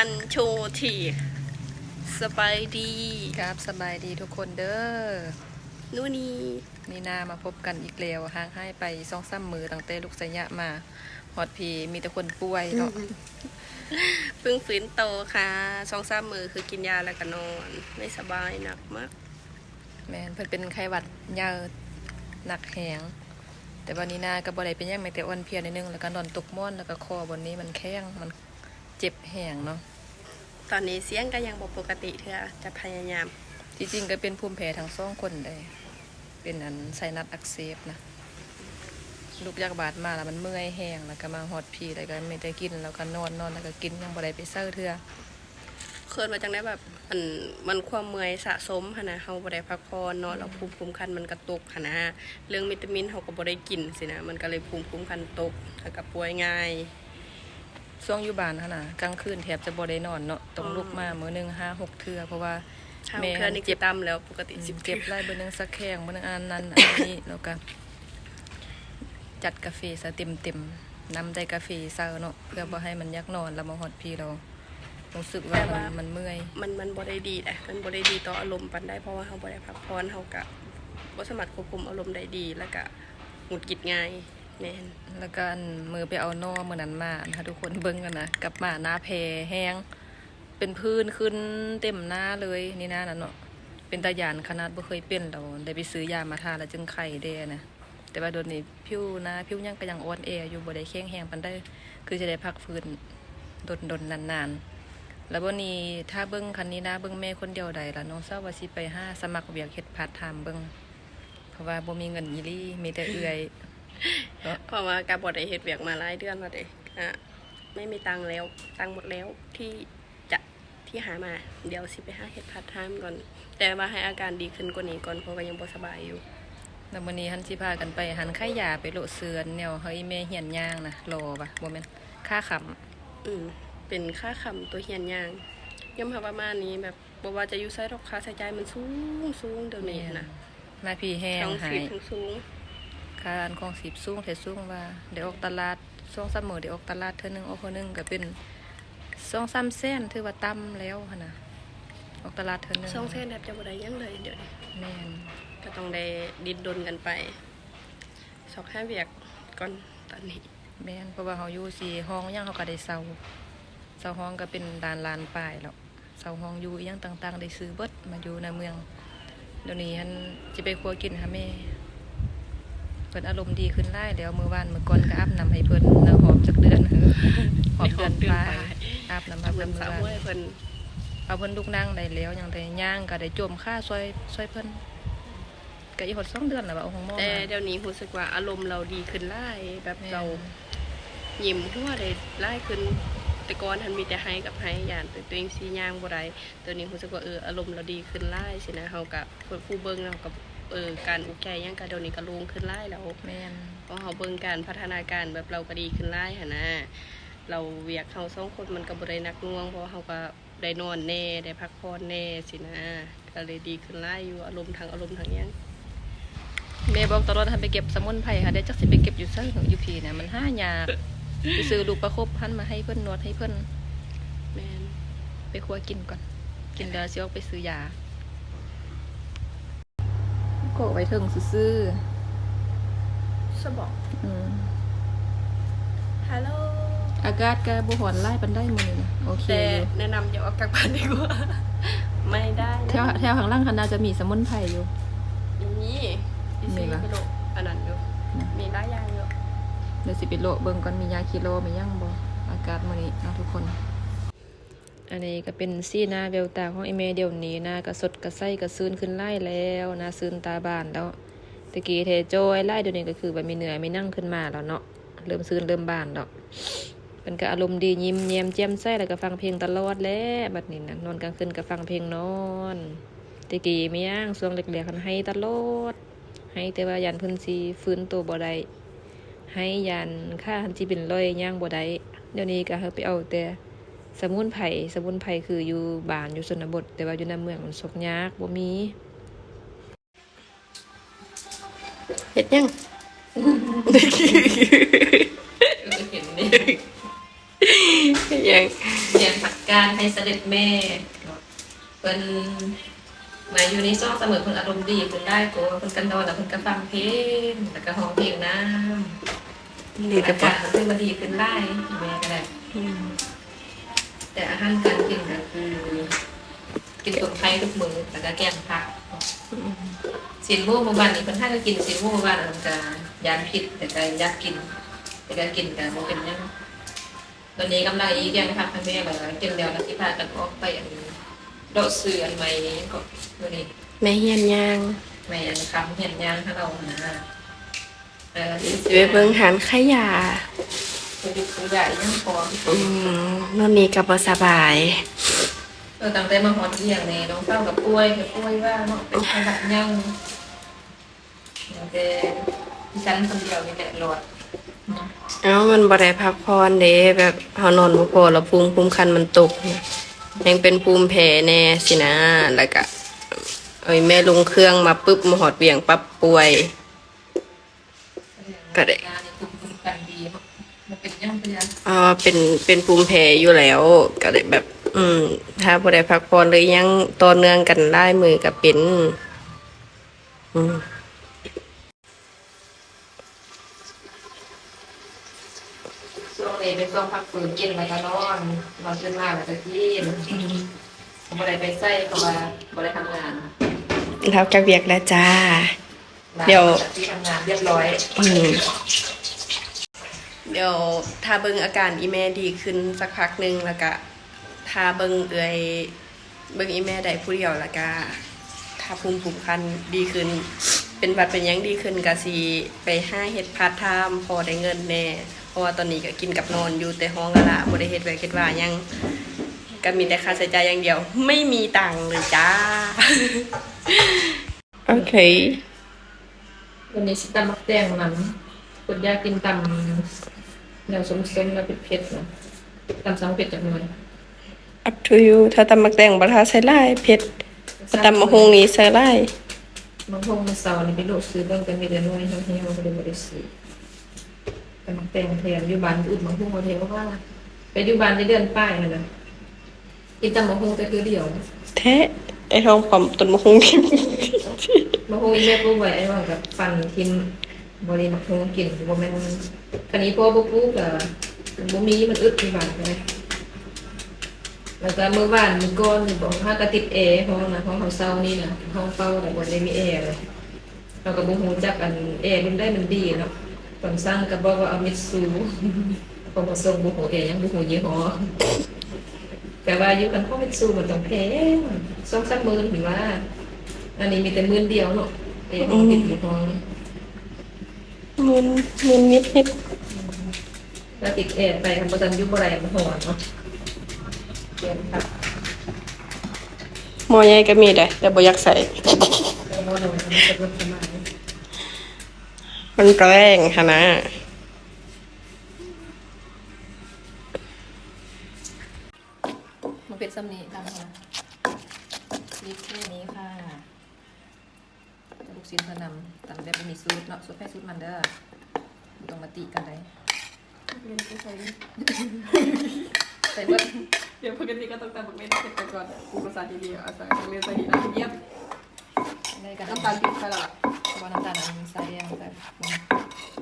วันโชว์ทีสบายดีครับสบายดีทุกคนเด้อนู่นนี่นี่นามาพบกันอีกแล้วห่างให้ไปสองสามมือตั้งแต่ลูกสยะมาฮอดพีมีแต่คนป่วยเนาะเพิ่งฟื้นโตค่ะสองสามมือคือกินยาแล้วก็นอน ไม่สบายหนักมาก แม่นเพิ่นเป็นไข้หวัดยาหนักแหงแต่วันนี้นาก็บ่ได้เป็นหยังไม่แต่อ่อนเพลียนิดนึงแล้วก็นอนตกม่อนแล้วก็คอบนนี้มันแข้งมัน เจ็บแหงเนาะตอนนี้เสียงก็ยังบอกปกติเธอจะพยายาม จริงๆก็เป็นภูมิแพ้ทั้งสองคนเลยเป็นอันไซนัสอักเสบนะลูกยากบาดมาแล้วมันเมื่อยแห้งแล้วก็มาฮอดพีแล้วก็ไม่ได้กินแล้วก็นอนนอนแล้วก็กินยังบ่ได้ไปเซอร์เทื่อเคยมาจังได้แบบมันมันความเมื่อยสะสมหนนะเฮาบ่ได้พักผ่อนเนาะแล้วภูมิคุ้มกันมันกระตกหนนะเรื่องวิตามินเฮาก็บ่ได้กินสินะมันก็เลยภูมิคุ้มกันตกแล้วก็ป่วยง่าย ช่วงอยู่บ้านหั่นน่ะกลางคืนแทบจะบ่ได้นอนเนาะต้องอ๋อลุกมามื้อหนึงห้าหกเทื่อเพราะว่าถ้าแม่เพื่อนนี่เจ็เจ็บบตามแล้วปกติสิบเจ็บทื่อไล่เบอร์หนึงสักแข้งเบอร์หนึงอันนั้นอันนี้แล้วก็จัดกาแฟซะเต็มๆนำได้กาแฟเซาเนาะเพื่อบ่ให้มันยักนอนแล้วมาฮอดพีเรารู้สึกว่ามันมันเมื่อย มันมันบ่ได้ดีแหละมันบ่ได้ดีต่ออารมณ์ปันได้เพราะว่าเฮาบ่ได้พักผ่อนเฮาก็บ่สามารถควบคุมอารมณ์ได้ดีแล้วก็หงุดหงิดง่าย แม่นแล้วก็อันมือไปเอานอมือนั้นมานะคะทุกคนเบิ่งกันนะกลับมาหน้าแพแห้ง เป็นพื้นขึ้นเต็มหน้าเลยนี่หน้านั่นเนาะเป็นตาหยานขนาดบ่เคยเป็นเราได้ไปซื้อยามาทาแล้วจึงไข้แดนะแต่ว่าโดนนี้ผิวน้าผิวยังก็ยังอ่อนแออยู่บ่ได้แข็งแรงปานใดคือจะได้พักฟื้นดนดนนานๆ แล้ววันนี้ถ้าเบิ่งคันนี้นะเบิ่งแม่คนเดียวใดละน้องทราว่าสิไปห้าสมัครเวียกเฮ็ดพาร์ทไทม์เบิ่งเพราะว่าบ่มีเงินอีหลีมีแต่เอื้อย เพราะว่าการบ่ได้เฮ็ดเวียกมาหลายเดือนแล้วเด้อะไม่มีตังค์แล้ว ตังค์หมดแล้วที่จะที่หามาเดี๋ยวสิไปหาเฮ็ดพาร์ทไทม์ก่อน แต่ว่าให้อาการดีขึ้นกว่านี้ก่อนเพราะว่ายังบ่สบายอยู่แล้วมื้อนี้หันสิพากันไปหันไข่ยาไปโลดเสือนแนวเฮาอีแม่เหียนย่างนะรอปะบ่แม่นค่าขำอืมเป็นค่าคำตัวเฮียนย่างย่อมหาประมาณนี้แบบบ่ว่าจะอยู่ไสดอกค่าใช้จ่ายมันสูงสูงเดี๋ยวนี้นะมาพี่แห้งทั้งหาสียทั้งสูง ค่าอันของสิบสูงแต่สูงว่าเดี๋ยวออกตลาดช่วงซัมเมอร์เดี๋ยวออกตลาดเทื่อหนึงออกเทื่อหนึงก็เป็น2-3แสนถือว่าต่ำแล้วหั่นน่ะออกตลาดเทื่อหนึงสองเส้นแทบจะบ่ได้หยังเลยเดี๋ยวนี้แม่นก็ต้องได้ดิ้นรนกันไปสอกห้าเวียกก่อนตอนนี้แม่นเพราะว่าเฮาอยู่สิห้องยังเฮาก็ได้เซาเซาห้องก็เป็นด่านลานป้ายแล้วเซาห้องอยู่อีหยังต่าง ๆ ได้ซื้อเบิดมาอยู่ในเมืองเดี๋ยวนี้หันสิไปครัวกินหาแม่ เพิ่นอารมณ์ดีขึ้นได้แล้วมื้อวานมื้อก่อนก็อาบน้ำให้เพิ่นน้ำหอมจักเดือนหอมเดือนปลายอาบน้ำให้ทำเพิ่เงินนมื้สาอววานห้วยเพิ่นเอาเพิ่นลูกนั่งได้แล้วยังแต่ย่างก็ได้จมค่าซอยซอยเพิ่นก็อีกหดสองเดือนแล้วว่าเอาของหมอแต่มาเดี๋ยวนี้รู้สึกว่าอารมณ์เราดีขึ้นไล่แบบแม่นเรายิ้มทั่วเลยไล่ขึ้นแต่ก่อนทันมีแต่ให้กับให้ยานแต่ตัวเองสีย่างบ่ได้ตัวนี้รู้สึกว่าเอออารมณ์เราดีขึ้นไล่สินะเฮากับผู้เบิ่งเรากับ เออการอุกใจหยังก็เดี๋ยวนี้ก็ลงขึ้นไล่แล้วแม่นเพราะเขาเบิ่งการพัฒนาการแบบเราก็ดีขึ้นไล่หนนะเราเวียกเขาสองคนมันก็บ่ได้หนักหน่วงเพราะว่าเขาก็ได้นอนแน่ได้พักผ่อนแน่สินะก็เลยดีขึ้นไล่อยู่อารมณ์ทางอารมณ์ทางหยังแม่บอกตลอดให้ไปเก็บสมุนไพรค่ะเดี๋ยวจักสิไปเก็บอยู่เซิงอยู่พี่เนี่ยมันหายากไปซื้อลูกประคบพันมาให้เพิ่นนวดให้เพิ่นแม่นไปครัวกินก่อน กินแล้วสิออกไปซื้อยา ก็ไว้ถึงซื่อสบอกๆอืมฮัลโหลอากาศก็บ่ฮ้อนหลายปานใดมื้อนี้นะโอเคแต่อยู่แนะนำอย่าออกจากบ้านดีกว่า ไม่ได้แถวแถวข้างล่างคณะจะมีสมุนไพรอยู่ มีมีมีซีปะไปโลอันนั้นอยู่นะมีหลายอย่างอยู่ เดี๋ยวสิไปโละเบิ่งก่อนมียาคิโลมียังบ่อากาศมื้อนี้เนาะทุกคน อันนี้ก็เป็นสีหน้าเวลตาของไอเมเดี๋ยวนี้นะกระสดกระไส้กระซืนขึ้นไล่แล้วนะซืนตาบานแล้วตะกี้เทโจยไล่เดี๋ยวนี้ก็คือแบบมีเหนื่อยไม่นั่งขึ้นมาแล้วเนาะเริ่มซืนเริ่มบานแล้วเป็นก็อารมณ์ดียิ้มแย้มแจ่มใสแล้วก็ฟังเพลงตลอดแล้วบัดนี้นะนอนกลางคืนก็ฟังเพลงนอนตะกี้ไม่ย่างช่วงเล็กๆคันให้ตลอดให้แต่ว่ายันพิ่นสิฟื้นตัวบ่ได้ให้ยันค่าหันสินร้อยย่างบ่ได้เดี๋ยวนี้ก็เฮาไปเอาแต่ สมุนไพรสมุนไพรคืออยู่บ้านอยู่ชนบท แต่ว่าอยู่ในเมืองมันสกยากบ่มีเห็ดยังเห็นนี่เห็ดยังเนี่ยการให้เสด็จแม่เป็นมาอยู่ในซ่องเสมอเพิ่นอารมณ์ดีเพิ่นได้โกเพิ่นกันนอนแล้วเพิ่นก็ฟังเพลงแล้วก็ห้องเพลงน้ำดีแต่อาปะกาศมันขึ้นมาดีขึ้นได้แม่ก็ได้ แต่อาหารการกินก็คือกินต้มไข่ทุกมื้อแล้วก็แกงผักสินหมูเมื่อวานนี้เพิ่นให้ก็กินสินหมูเมื่อวานมันก็ยานพิษแต่ก็อยากกิน แต่ก็กินก็บ่เป็นหยังตอนนี้กำลังอีกแกงผักให้แม่ก็กินแล้วแล้วสิพากันออกไปอันโดดซื้ออันใหม่ก็มื้อนี้แม่เฮียนยางแม่อันคำเห็นยางให้เรานะเออสิไปเบิ่งหานขยะ คือคือใหญ่ยังพออืมนอนนี้ก็บ่สบาย เออตั้งแต่มาฮอดเที่ยงนี่น้องเต้ากับป่วยกับป่วยว่าเนาะเป็นขนาดยังแต่ดิฉันคนเดียวนี่แหละรอดเอ้ามันบ่ได้พักผ่อนเด้แบบเฮานอนบ่พอแล้วภูมิคุ้มกันมันตกนะยังเป็นภูมิแพ้แน่สินะแล้วก็เอ้ยแม่ลงเครื่องมาปึ๊บมาหอดเวียงปั๊บป่วย ก็ได้งานนี่คุมคุมกันดีเนาะ มันเป็นยังเป็นยังอ่าเป็นเป็นภูมิแพ้อยู่แล้ว ก็เลยแบบ อืม ถ้าบ่ได้พักผ่อนเลยยังต่อเนื่องกันได้มือก็เป็น อืมช่วงนี้เป็นช่วงพักฟื้นกินแล้วก็นอนนอนขึ้นมาแล้วก็กินบ่ได้ไปใส่เพราะว่าบ่ได้ทำงานแล้วจะเวียกแล้วจ้า เดี๋ยว ที่ทำงานเรียบร้อย อืม เดี๋ยวถ้าเบิ่งอาการอีแม่ดีขึ้นสักพักหนึงแล้วก็ถ้าเบิ่งเอ่ยเบิ่งอีแม่ได้ผู้เดียวแล้วก็ถ้าภูมิคุ้มกันดีขึ้น เป็นบัดเป็นหยังดีขึ้นก็สิไปห้าเฮ็ดพาร์ทไทม์พอได้เงินแน่เพราะว่าตอนนี้ก็กินกับนอนอยู่แต่ห้องละละบ่ได้เฮ็ดไว้คิดว่าหยังก็มีแต่ค่าใช้จ่ายอย่างเดียว ไม่มีตังค์เลยจ้าโอเควันนี้สิตำมักแตงมันคนอยากกินตำ แนวส้มๆแล้วเผ็ดๆนะตำสังเผ็ดจากหน่อย up to you ถ้าตำมักแตงบ่ทาใส่ลายเผ็ดถ้าตำมะฮงนี้ใส่ลายบางพงมาเสาร์นี่ไปโลดซื้อเบิ่งกันมีแต่น้อยเท่าที่เราบ่ได้บ่ได้ซื้อแต่มักแตงแทนอยู่บ้านอื่นบางพงบ่เทว่าว่าไปอยู่บ้านได้เดือนป้ายนั่นน่ะกินตำมะฮงแต่คือเดียวแท้ไอ้ทองความต้นมะฮงที่มะฮงอีแม่ปลูกไว้ไอ้ว่ากับฟันทิม บ่ได้มะฮงกินบ่แม่นคันนี้พ่อบ่ปลูกก็บ่มีมันอึดที่บ้านใช่ไหมแล้วก็เมื่อวานมีก้อนบอกว่ากระติดแอร์ห้องนะห้องเขาเศร้านี่นะห้องเฝ้าแต่บนได้มีแอร์เลยเราก็บ่ฮู้จักอันแอร์มันได้มันดีเนาะตอนสร้างก็บอกว่าเอามิตซูพอมาส่งบ่ฮู้แอร์ยังบ่ฮู้ยี่ห้อแต่ว่าอยู่กันพ่อมิตซูมันต้องแพงสองสามหมื่นถึงว่า อันนี้มีแต่หมื่นเดียวเนาะแอร์มันติดยี่ห้อ มุนมุนนิดนิดแล้วติดแอร์ไปทำประจำอยู่บ่ได้มันร้อนเนาะเปลี่ยนครับหมอใหญ่ก็มีได้แต่บ่อยากใส่แล้วบ่ได้มันจะรถสมัยมันแรงค่ะนะมันเป็นซ้ำนี้ตามมาลิปแค่นี้ค่ะ ลูกชิ้นพนำตำแบบบะหมี่ซูปเนาะซูปให้ซูปมันเด้อบ่ต้องมาติกันได้ใส่เบิดเดี๋ยวปกติก็ต้องตำบักเม็ดเผ็ดไปก่อนกูภาษาดีๆอาศัยเรียนสถิติเยี่ยมได้กันน้ำตาลปี๊บใส่ละบ่น้ำตาลอันนี้ใส่แดงใส่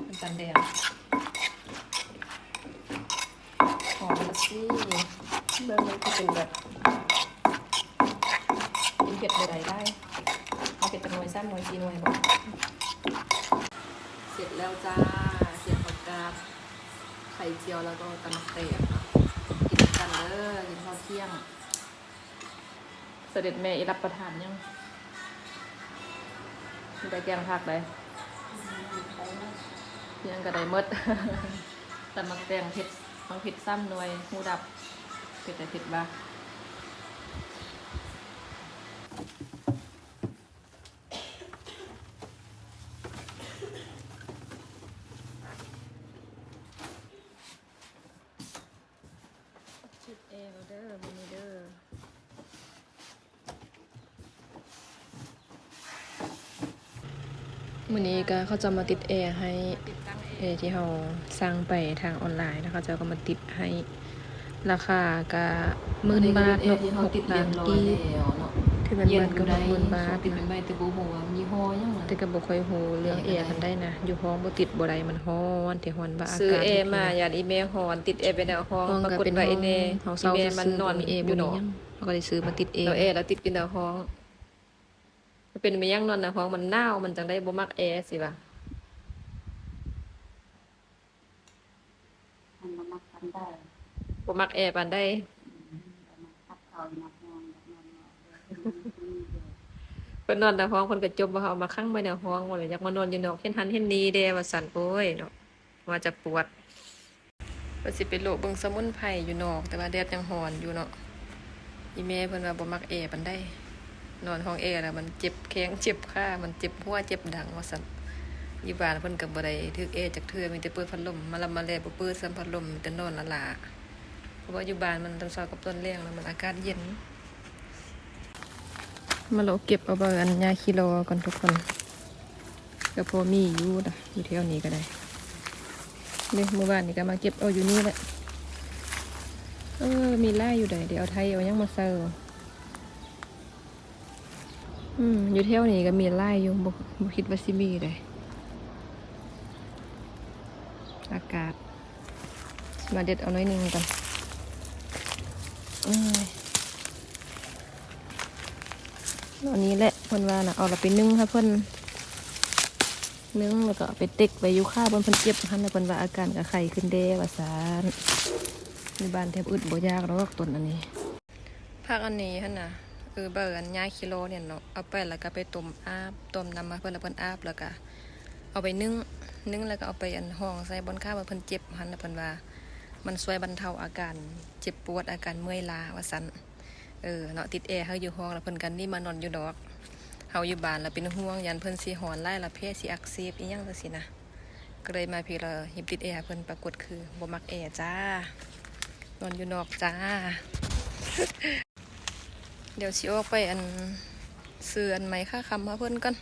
น้ำตาลแดงหอมละสิแบบนี้ก็เป็นแบบกินเผ็ดใดๆได้เอาเผ็ดจากหน่วยซ้ำหน่วยสี่หน่วยบอกเสร็จแล้วจ้าเสียบผักกาดไข่เจียวแล้วก็ตำมักเตะค่ะกินกันเด้อกินข้าวเที่ยง เสด็จแม่อีรับประทานยังมีแต่แกงผักเลยยังกระไดมดแต่มักแตงเผ็ดมักเผ็ดซ้ำหน่วยหูดับเผ็ดแต่เผ็ดบ้า ชุด เอวเด้อมินิเด้อวันนี้ก็เขาจะมาติดแอร์ให้เอร์ที่เราสร้างไปทางออนไลน์นะคะจะก็มาติดให้ราคาก็หมื่นบาทเนาะที่เขาติดเรียบร้อยกีแล้วเนาะที่มันเย็นบาทอก็ยู่ได้หมื่นบาทติดนะเป็นใบตะบูหัวยี่ห้อยังไง แต่ก็บ่ค่อยฮู้เรื่องแอร์มันได้นะ อยู่ห้องบ่ติดบ่ได้มันร้อนแต่ร้อนว่าอากาศซื้อแอร์มาบ่ดีนะอยากอีเมลหอนติดแอร์ไปแนวห้องห้องปราก็กฏเป็นว่าห้ไอองเน่ห้องอีเซาเมลมันนอนมีเออบ่ยู่มีเนาะหยังเขาก็ได้ซื้อมาติดเองเราแอร์แล้วติดเป็นแนวห้องมันเป็นไปยังนอนนะห้องมันหนาวมันจังได้บ่มักแอร์สิว่ะมันมามักกันได้บ่มักแอร์ปานใดมันคัดเอานักนอนนักนอน เพิ่นนอนในห้องเพิ่นก็จมบ่เอามาคั่งไว้ในห้องว่าเลยอยากมานอนอยู่นอกเห็นหันเห็นนี้เด้ว่าสั่นโอ้ยเนาะว่าจะปวดว่าสิไปโลกเบิ่งสมุนไพรอยู่นอก แต่ว่าแดดยังร้อนอยู่เนาะอีแม่เพิ่นว่าบ่มักแอร์ปานใดนอนห้องแอร์แล้วมันเจ็บแข้งเจ็บขามันเจ็บหัวเจ็บดังว่าซั่นอยู่บ้านเพิ่นก็บ่ได้ถึกแอร์จักเทื่อมีแต่เปิดพัดลมมาลำมาแลบ่เปิดซ้ํพัดลมมีแต่นอนละลาเพราะว่าอยู่บ้านมันตอนเช้ากับตอนแลงแล้วมันอากาศเย็น มาเราเก็บเอาเบอันยาคิโลก่อนทุกคนก็พอมีอยู่นะอยู่แถวนี้ก็ได้เนี่เมื่อวานนี้ก็มาเก็บเอาอยู่นี่แหละเออมีไล่อยู่ใดเดี๋ยวเอาไทยเอายังมาเซอร์อืมอยู่แถวนี้ก็มีไล่อยู่บ่บ่คิดว่าสิมีเลยอากาศ มาเด็ดเอาน้อยหนึงกันอ้ย อันนี้แหละเพิ่นว่านะเอาเราไปนึ่งค่ะเพิ่นนึ่งแล้วก็ไปเต็กไว้อยู่าบนเพิ่นเจ็บหันแล้วเพิ่นว่าอาการก็ไข้ขึ้นเด้ว่าซานในบ้านแทบอึดบ่ยากหรอกต้นอันนี้ผักอันนี้หั่นน่ะเออเบอร์อันย่าคิโลเนี่ยเนาะเอาไปแล้วก็ไปต้มอาบต้มน้ำมาเพิ่นแล้วเพิ่นอาบแล้วก็เอาไปนึ่งนึ่งแล้วก็เอาไปอันห้องใส่บนข้าวว่าเพิ่นเจ็บหันแล้วเพิ่นว่า มันช่วยบรรเทาอาการเจ็บปวดอาการเมื่อยล้าว่าซัน เออเนาะติดแอร์เฮาอยู่ห้องแล้วเพิ่นกันนี่มานอนอยู่ดอกเฮาอยู่บ้านแล้วเป็นห่วงยันเพิ่นสิหอนไล่ละเพศสิอักเสบอีหยังจังซี่นะก็เลยมาพี่เราหิบติดแอร์เพิ่นปรากฏคือบ่มักแอร์จ้านอนอยู่นอกจ้า เดี๋ยวสิออกไปอันซื้ออันไหมค่าคำมาเพิ่นก่อน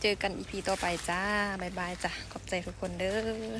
เจอกันอีพีต่อไปจ้าบายบายจ้ะขอบใจทุกคนเด้อ